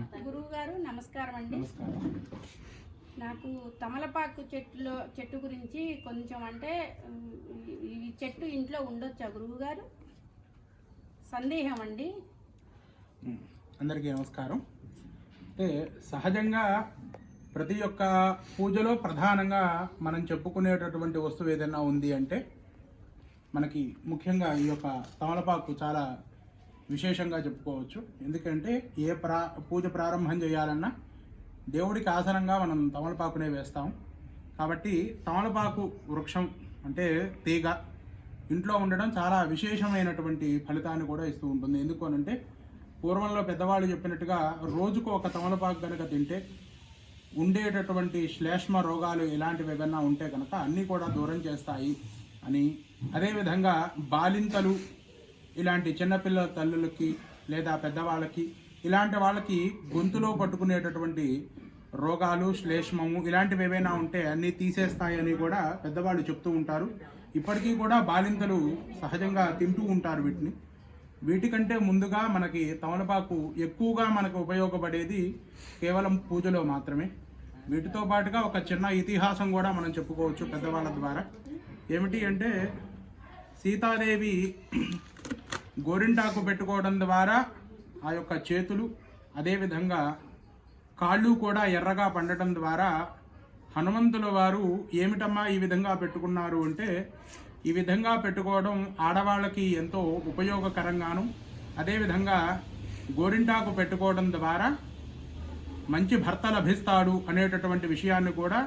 గురువు గారు నమస్కారం అండి. నాకు తమలపాకు చెట్టులో చెట్టు గురించి కొంచెం అంటే ఈ- చెట్టు ఇంట్లో ఉండొచ్చా గురువు గారు సందేహం అండి. అందరికీ నమస్కారం. అంటే సహజంగా ప్రతి ఒక్క పూజలో ప్రధానంగా మనం చెప్పుకునేటటువంటి వస్తువు ఏదైనా ఉంది అంటే మనకి ముఖ్యంగా ఈ యొక్క తమలపాకు చాలా విశేషంగా చెప్పుకోవచ్చు. ఎందుకంటే ఏ ప్రా పూజ ప్రారంభం చేయాలన్నా దేవుడికి ఆసనంగా మనం తమలపాకునే వేస్తాం. కాబట్టి తమలపాకు వృక్షం అంటే తీగ ఇంట్లో ఉండడం చాలా విశేషమైనటువంటి ఫలితాన్ని కూడా ఇస్తూ ఉంటుంది. ఎందుకు అనంటే పూర్వంలో పెద్దవాళ్ళు చెప్పినట్టుగా రోజుకు ఒక తమలపాకు కనుక తింటే ఉండేటటువంటి శ్లేష్మ రోగాలు ఇలాంటివి ఏదైనా ఉంటే కనుక అన్నీ కూడా దూరం చేస్తాయి అని. అదేవిధంగా బాలింతలు ఇలాంటి చిన్నపిల్లల తల్లులకి లేదా పెద్దవాళ్ళకి ఇలాంటి వాళ్ళకి గొంతులో పట్టుకునేటటువంటి రోగాలు శ్లేష్మము ఇలాంటివి ఏవైనా ఉంటే అన్నీ తీసేస్తాయని కూడా పెద్దవాళ్ళు చెప్తూ ఉంటారు. ఇప్పటికీ కూడా బాలింతలు సహజంగా తింటూ ఉంటారు వీటిని. వీటికంటే ముందుగా మనకి తమలపాకు ఎక్కువగా మనకు ఉపయోగపడేది కేవలం పూజలో మాత్రమే. వీటితో పాటుగా ఒక చిన్న ఇతిహాసం కూడా మనం చెప్పుకోవచ్చు పెద్దవాళ్ళ ద్వారా. ఏమిటి అంటే సీతాదేవి గోరింటాకు పెట్టుకోవడం ద్వారా ఆ యొక్క చేతులు అదేవిధంగా కాళ్ళు కూడా ఎర్రగా పండటం ద్వారా హనుమంతుల వారు ఏమిటమ్మా ఈ విధంగా పెట్టుకున్నారు అంటే ఈ విధంగా పెట్టుకోవడం ఆడవాళ్ళకి ఎంతో ఉపయోగకరంగాను అదేవిధంగా గోరింటాకు పెట్టుకోవడం ద్వారా మంచి భర్త లభిస్తాడు అనేటటువంటి విషయాన్ని కూడా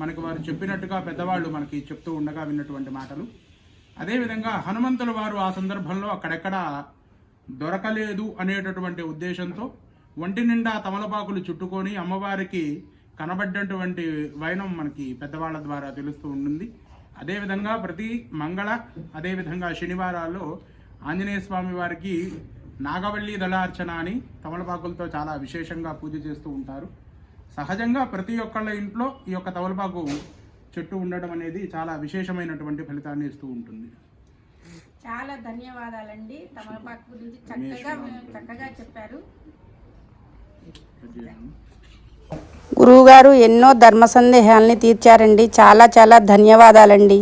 మనకు వారు చెప్పినట్టుగా పెద్దవాళ్ళు మనకి చెప్తూ ఉండగా విన్నటువంటి మాటలు. అదేవిధంగా హనుమంతుల వారు ఆ సందర్భంలో అక్కడెక్కడ దొరకలేదు అనేటటువంటి ఉద్దేశంతో ఒంటి నిండా తమలపాకులు చుట్టుకొని అమ్మవారికి కనబడ్డటువంటి వైనం మనకి పెద్దవాళ్ళ ద్వారా తెలుస్తూ ఉంటుంది. అదేవిధంగా ప్రతి మంగళ అదేవిధంగా శనివారాల్లో ఆంజనేయ స్వామి వారికి నాగవల్లి దళార్చన అని తమలపాకులతో చాలా విశేషంగా పూజ చేస్తూ ఉంటారు. సహజంగా ప్రతి ఒక్కళ్ళ ఇంట్లో ఈ యొక్క తమలపాకు చెట్టు ఉండడం అనేది చాలా విశేషమైనటువంటి ఫలితాన్ని ఇస్తూ ఉంటుంది. చాలా ధన్యవాదాలండి. తమలపాకు గురించి చక్కగా చక్కగా చెప్పారు. గురువుగారు ఎన్నో ధర్మ సందేహాల్ని తీర్చారండి. చాలా చాలా ధన్యవాదాలండి.